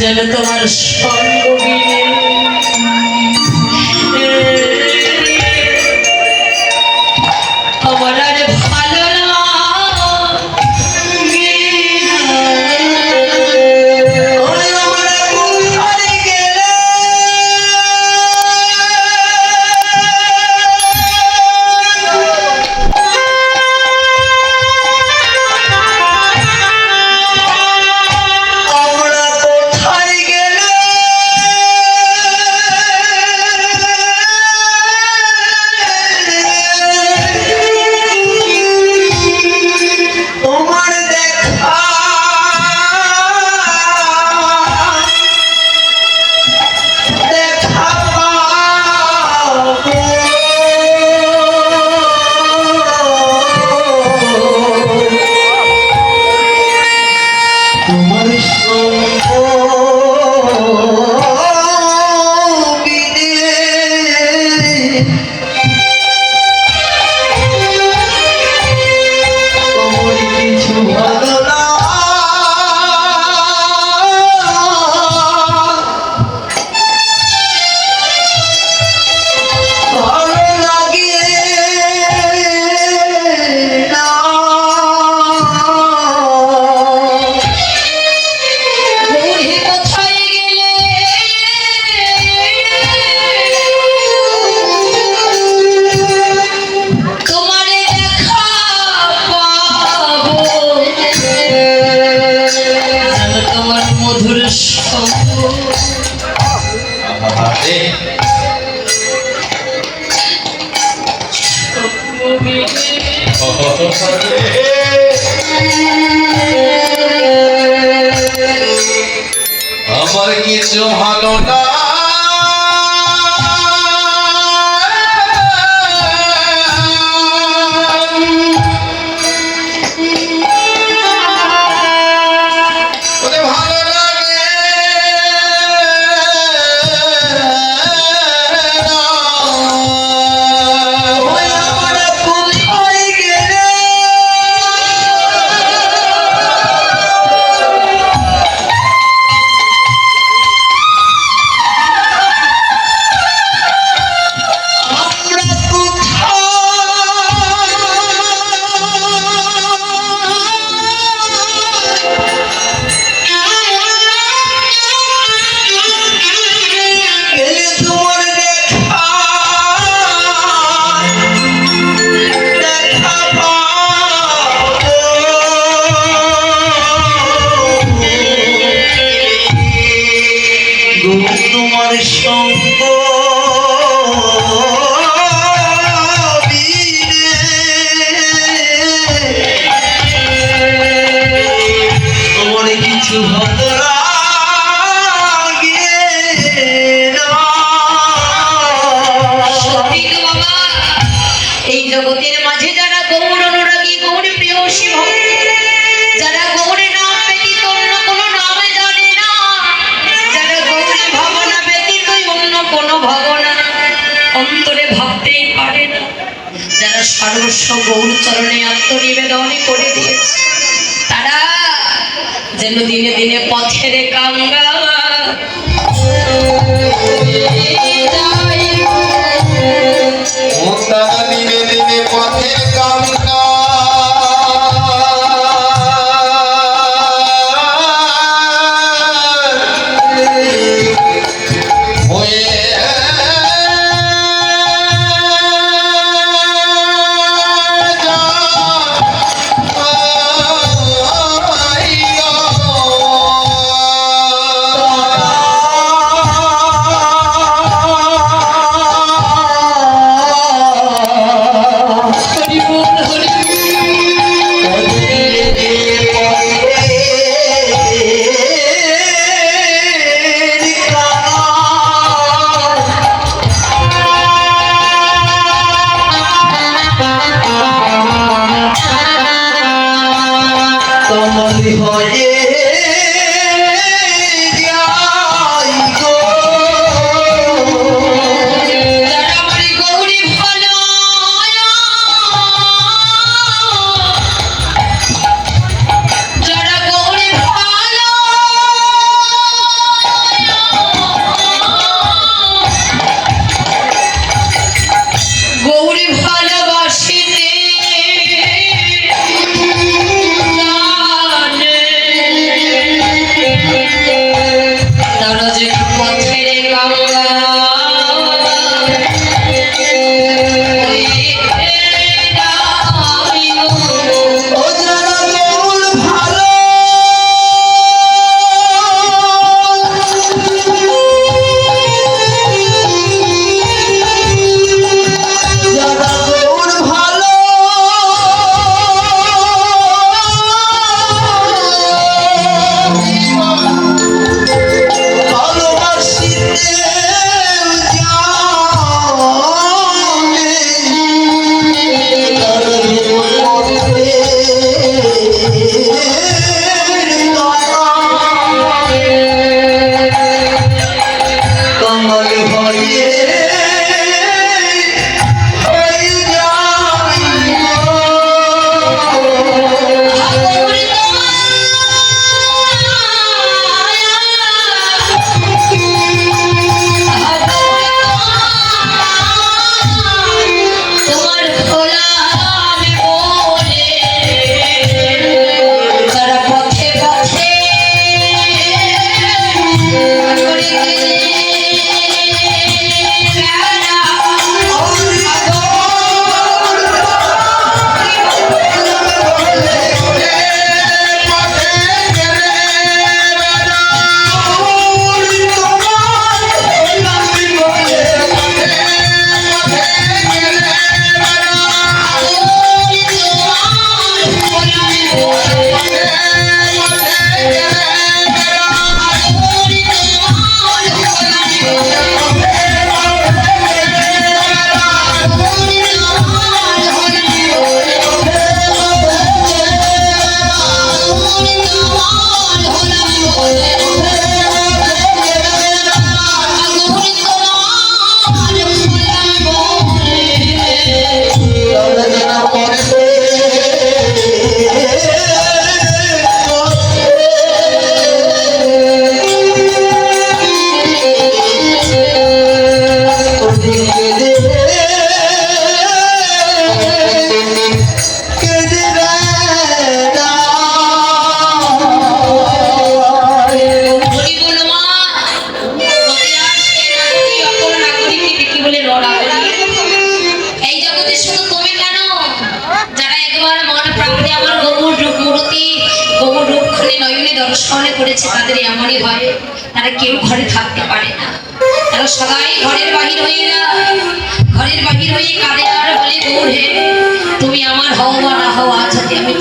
যেন তোমার সর্বদিনের আমার কিছু ভালো না। পারে না যারা সর্বস্ব গৌর চরণে আত্মনিবেদন করে দিয়েছে, তারা যেন দিনে দিনে পথের কাঙ্গাল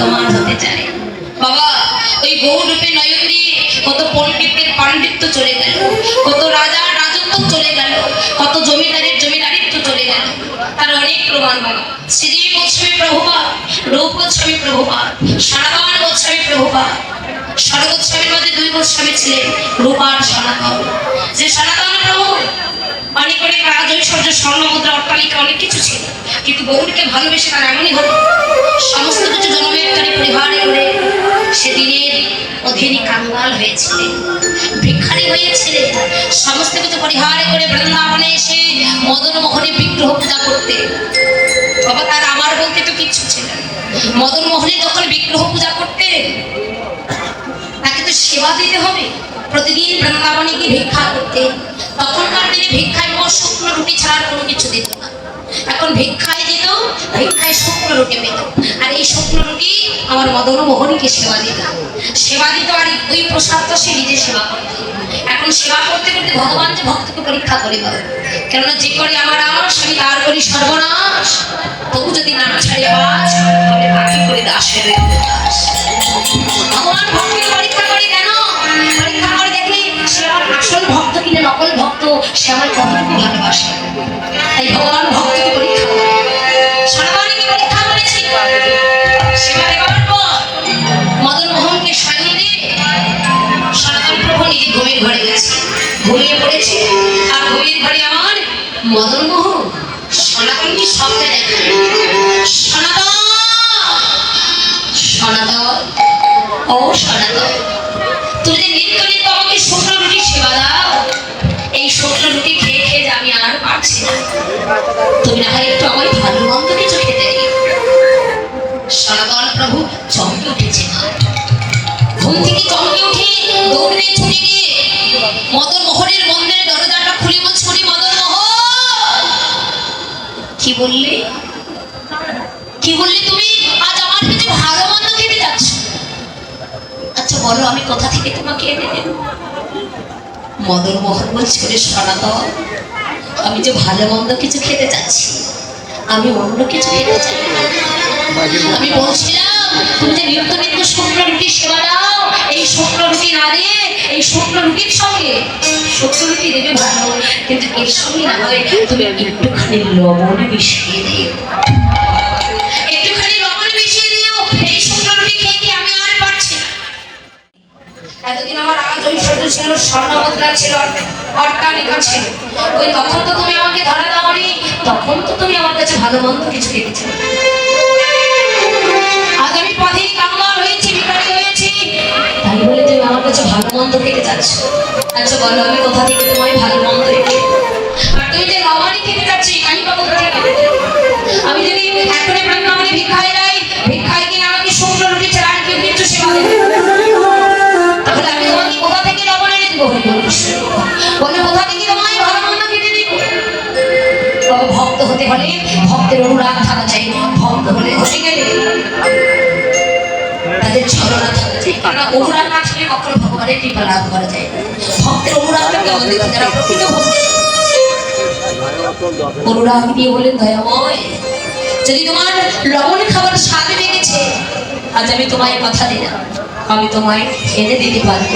তোমার হতে চাই বাবা, ওই গৌর রূপে নয়ন দিয়ে কত পণ্ডিতের পাণ্ডিত্য চলে গেল, কত রাজার রাজত্ব চলে গেল, কত জমিদারের জমিদারিত্ব চলে গেল। তার অনেক প্রমাণ বাবা। শ্রীদেবী গোস্বামী প্রভুপা রূপ গোস্বামী প্রভুপা সনাতন গোস্বামী প্রভুপা সরগোস্বামীর মধ্যে দুই গোস্বামী ছিলেন রূপা আর সনাতন। যে সনাতন প্রভু অনেক অনেক রাজ ঐশ্বর্য, স্বর্ণ, মুদ্রা, অট্টালিকা, অনেক কিছু ছিল। কিন্তু গৌরকে ভালোবেসে তার এমনই হলো সমস্ত কিছু জন্মেত্তারি পরিবার করে সেদিনের অধীনে কাঙ্গাল হয়েছিলেন ভিক্ষারি হয়েছিলেন সমস্ত কিছু পরিহার করে বৃন্দাবনে এসে মদন মোহনে বিগ্রহ পূজা করতে। বাবা, তার আমার বলতে তো কিচ্ছু ছিল। মদন মোহনে যখন বিগ্রহ পূজা করতে, তাকে তো সেবা দিতে হবে। প্রতিদিন বৃন্দাবনে গিয়ে ভিক্ষা করতে। তখনকার দিনে ভিক্ষায় মোট শুকনো রুটি ছাড়া কোনো কিছু দিত না। এখন ভিক্ষায় দিত, ভিক্ষায় শুকনো রুটি পেত। আর এই শুকনো রুটি আমার মদন মোহনীকে সেবা দিত। সেবা দিত আর ওই প্রসাদটা সে নিজে সেবা করত। এখন সেবা করতে করতে ভগবান যে ভক্তকে পরীক্ষা করে দেবে কেননা যে করে আমার আশ আমি তার করি সর্বনাশ। তবু যদি না ছাড়ে বাস তবে বাকি করে দাস ভগবান তুমি না হয় একটু আমায় ভালো কিছু খেতে সনাতন প্রভু, চমকে উঠেছে ঘুম থেকে চমকে উঠে দৌড়ে ছুটে গিয়ে মদন মোহনের মন্দিরের দরজাটা খুলে বলছে "ওরে মদন মোহন! কি বললে? কি বললে তুমি? আজ আমার কিছু ভালো মন্দ খেতে যাচ্ছ। আচ্ছা বলো, আমি কোথা থেকে তোমাকে এনে দেব? মদন মোহন বলছে, "ওরে সনাতন আমি যে ভালো মন্দ কিছু খেতে চাচ্ছি, আমি অন্য কিছু খেতে চাই আমি বলছিলাম, তুমি যে নিত্য নিত্য শুকনো রুটি সেবা দাও, এই শুকনো রুটি না দিয়ে এই শুকনো রুটির সঙ্গে। শুকনো রুটি দেবে ভালো, কিন্তু এর সঙ্গে না হয় তুমি একটুখানি লবণ মিশিয়ে দিও। একটুখানি লবণ মিশিয়ে দিও, এই শুকনো রুটি কি আমি আর পারছি না? এতদিন আমার আজ ঐশ্বর্য ছিল স্বর্ণ মুদ্রা ছিল অট্টালিকা ছিল ওই তখন তো তুমি আমাকে ধরা দাওনি তখন তো তুমি আমার কাছে ভালো মন্দ কিছু খেতেছো আজ আমি পথে কামলার হয়েছি ভিখারি হয়েছি। তাই বলে তুমি আমার কাছে ভালো মন্দ খেতে চাচ্ছ। আচ্ছা বলো, আমি কোথা থেকে তোমায় ভালো মন্দ রেখে আর তুমি যে লবণই খেতে চাচ্ছ আমি বা কোথা থেকে আমি যদি এখনই বৃন্দাবনে ভিক্ষায় যাই হলে ভক্তের অনুরাগ থাকা চাই। ভক্ত হলে হতে গেলে তাদের ছলনা থাকা চাই। কারণ অনুরাগ না থাকলে কখনো ভগবানের কৃপা লাভ করা যায় ভক্তের আমাদের যারা প্রকৃত ভক্ত। লবণ খাবার স্বাদ লেগেছে আমি তোমায় কথা দিলাম। আমি তোমায় এনে দিতে পারব।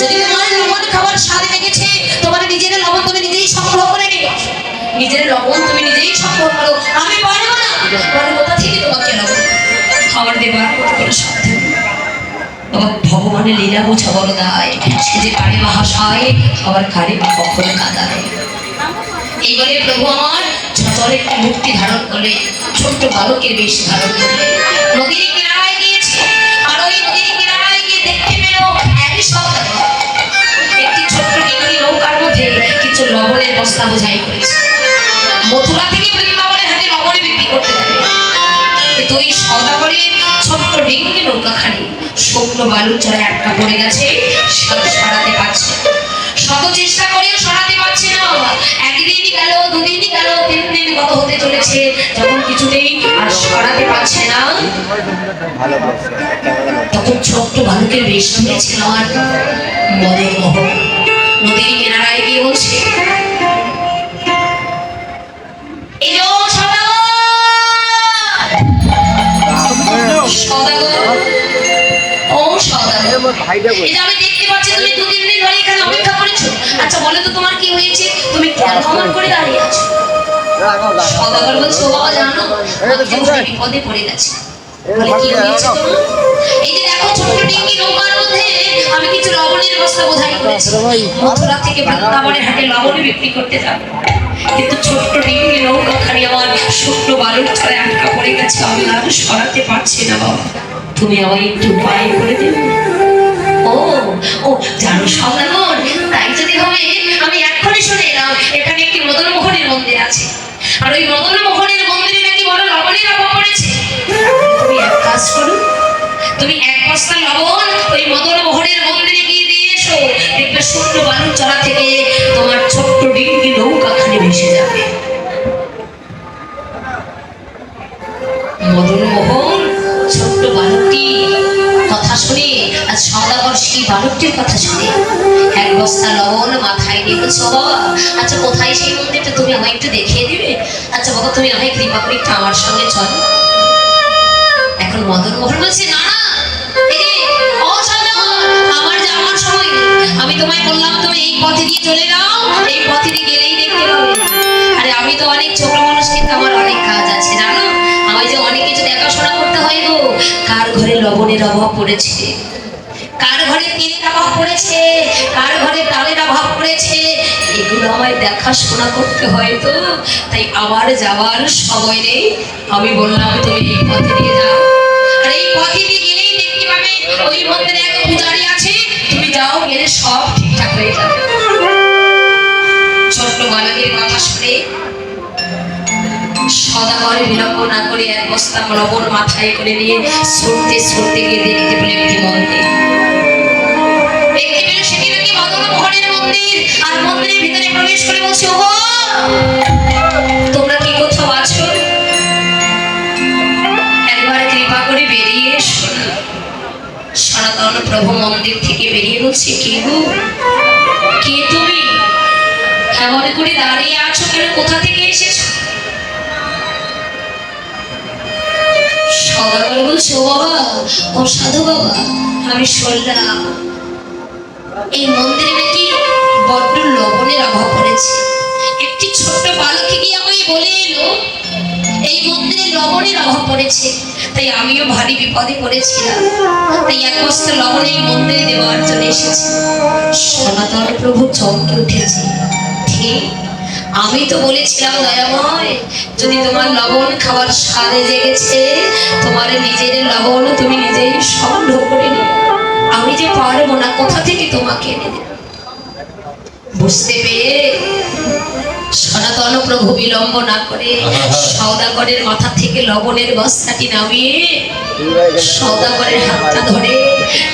যদি তোমার লবণ খাবার স্বাদ লেগেছে, তোমার নিজের লবণ তুমি নিজেই সংগ্রহ করে নিবে নিজের লবণ তুমি নিজেই সংগ্রহ করো আমি পারব না। বলে কোথা থেকে তোমাকে লবণ খাবার দেবার কোনো সাধ্য। ভগবানের লীলা বোঝা বড় দায়। যে কারে মহাশয় আবার কারে কখনো কাদায় এই বলে প্রভু আমার চলে একটি মূর্তি ধারণ করে, ছোট্ট বালকের বেশ ধারণ করলে নদীর কিনারায় গিয়েছে, আর ওই নদীর কিনারায় গিয়ে দেখতে পেল একই সন্তান একটি ছোট্ট ডিঙি নৌকার মধ্যে কিছু লবণের বস্তা বোঝাই করেছে। মথুরা থেকে বৃন্দাবনের হাতে লবণে বিক্রি করতে যাবে কিন্তু ওই সদাগরের ছোট্ট ডিঙ্গি নৌকাখানি। শুকনো বালুর চড়ায় আটকা পড়ে গেছে সরাতে পারছে। শত চেষ্টা করেও সরাতে পারছে না। একদিন গেল দুদিনই গেল তিন দিন কত হতে চলেছে যখন কিছুতেই আর সরাতে পারছে না। তখন ছোট্ট বালকের বেশ ধরেছিল আমার মদন মোহন নদীর কিনারায় গিয়ে বলছে সদাগর এই যে আমি দেখতে পাচ্ছি তুমি দু তিন দিন ধরে এখানে অপেক্ষা করেছ আচ্ছা বলো তো তোমার কি হয়েছে তুমি কেন অমন করে দাঁড়িয়ে আছো সদাগর বলছে ও বাবা জানো বিপদে পড়ে গেছি বলে কি হয়েছে তোমার এই যে দেখো ছোট্ট ডিঙ্গি নৌকার মধ্যে আমি কিছু লবণের বস্তা বোঝাই করেছি মথুরা থেকে বৃন্দাবনের হাটে লবণ বিক্রি করতে যাব কিন্তু ছোট্ট ডিঙ্গি নৌকা খালি আমার শুকনো বালুর ছড়ে আটকা পড়ে গেছে আমি আর সরাতে পারছি না বাবা তুমি আমায় একটু উপায় করে দেবে ও, জানো সদাগর তাই যদি হবে, আমি এক্ষুনি শুনে এলাম, এখানে একটি মদন মন্দির আছে। আর ওই মদন মন্দিরে নাকি বড় লবণের অভাব পড়েছে। তুমি এক কাজ করো, তুমি এক বস্তা লবণ ওই মদন মোহনের মন্দিরে গিয়ে দিয়ে এসো। দেখবে শূন্য বালুর চড়া থেকে তোমার ছোট্ট ডিঙ্গি নৌকা খালি ভেসে যাবে। মদন সেই বালকটির কথা শুনে এক বস্তা লবণ মাথায় নিয়ে বলছে, বাবা আচ্ছা কোথায় সেই মন্দিরটা? তুমি আমায় একটু দেখিয়ে দিবে? আচ্ছা বাবা, তুমি আমায় কৃপা করে একটু আমার সঙ্গে চলো। এখন মদন মোহন বলছে, না। আমি তোমায় বললাম তুমি এই পথে দিয়ে চলে যাও, এই পথে দিয়ে গেলেই দেখতে পাবে। আরে, আমি তো অনেক ছোট মানুষ, কিন্তু আমার অনেক কাজ আছে, জানো? আমায় যে অনেক কিছু দেখাশোনা করতে হয় গো, কার ঘরে লবণের অভাব পড়েছে? এগুলো দেখাশোনা করতে হয় তো, তাই আমার যাওয়ার সময় নেই। আমি বললাম, তুমি এই পথে দিয়ে যাও। আর এই পথে দিয়ে গেলেই দেখতে পাবে ওই মন্দিরে এক পূজারি আছে। তুমি যাও, গেলে সব ঠিকঠাক হয়ে যাবে। ছোট্ট বালকের কথা শুনে সদাগরে বিলম্ব না করে এক বস্তা লবণ মাথায় করে নিয়ে ছুটতে ছুটতে গিয়ে দেখতে পেলে একটি মন্দির প্রবেশ করে বলছে ও তোমরা কি কোথাও আছো? একবার কৃপা করে বেরিয়ে এসো সনাতন প্রভু মন্দির থেকে বেরিয়ে বলছে, কে গো? কে তুমি? এমন করে দাঁড়িয়ে আছো? কেন কোথা থেকে এসেছ? সদাগর বলছে, ও বাবা, ও সাধু বাবা, আমি শুনলাম। এই মন্দিরে নাকি বড্ড লবণের অভাব পড়েছে একটি ছোট্ট বালকে গিয়ে আমায় বলে এলো, এই মন্দিরে লবণের অভাব পড়েছে, তাই আমিও ভারী বিপদে পড়েছিলাম। তাই এক বস্তা লবণ এই মন্দিরে দেওয়ার জন্য এসেছি। সনাতন প্রভু চমকে উঠেছে। ঠিক আমি তো বলেছিলাম, দয়াময়, যদি তোমার লবণ খাবার স্বাদে জেগেছে, তোমার নিজের লবণ তুমি নিজেই সংগ্রহ করে নিও আমি যে পারব না, কোথা থেকে তোমাকে এনে দেব? বুঝতে পেরে সনাতন প্রভু বিলম্ব না করে সৌদাগরের মাথা থেকে লবণের বস্তাটি নামিয়ে সৌদাগরের হাতটা ধরে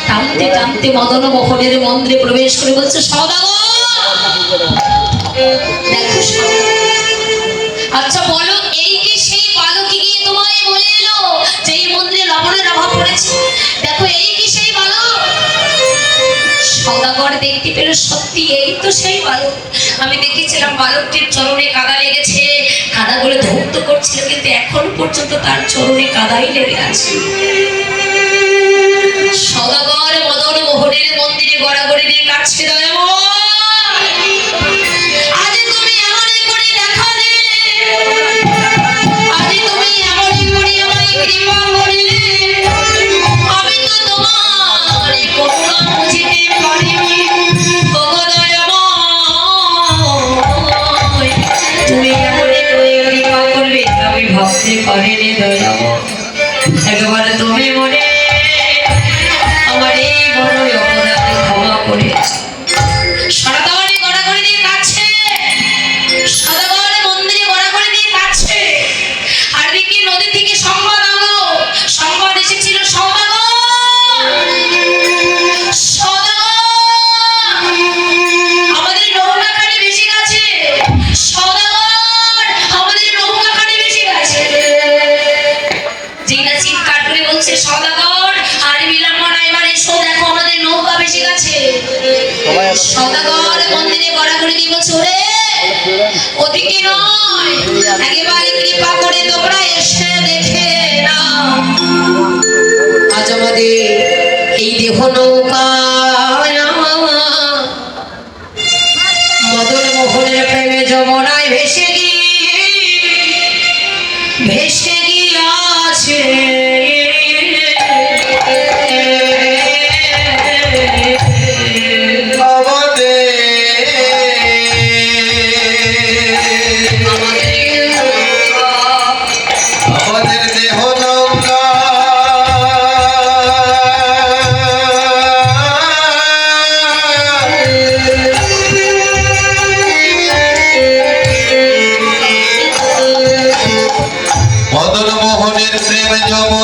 টানতে টানতে মদন মোহনের মন্দিরে প্রবেশ করে বলছে সৌদাগর দেখো আচ্ছা বলো এই সদাগর দেখতে পেল সত্যি, এই তো সেই বালক। আমি দেখেছিলাম বালকটির চরণে কাদা লেগেছে। কাদাগুলো ধৌত করছিল, কিন্তু এখন পর্যন্ত তার চরণে কাদাই লেগে আছে। সদাগর মদন মোহনের মন্দিরে গড়াগড়ি দিয়ে কাটছে নৌকা মদন মোহনের প্রেমে যমুনায় প্রেম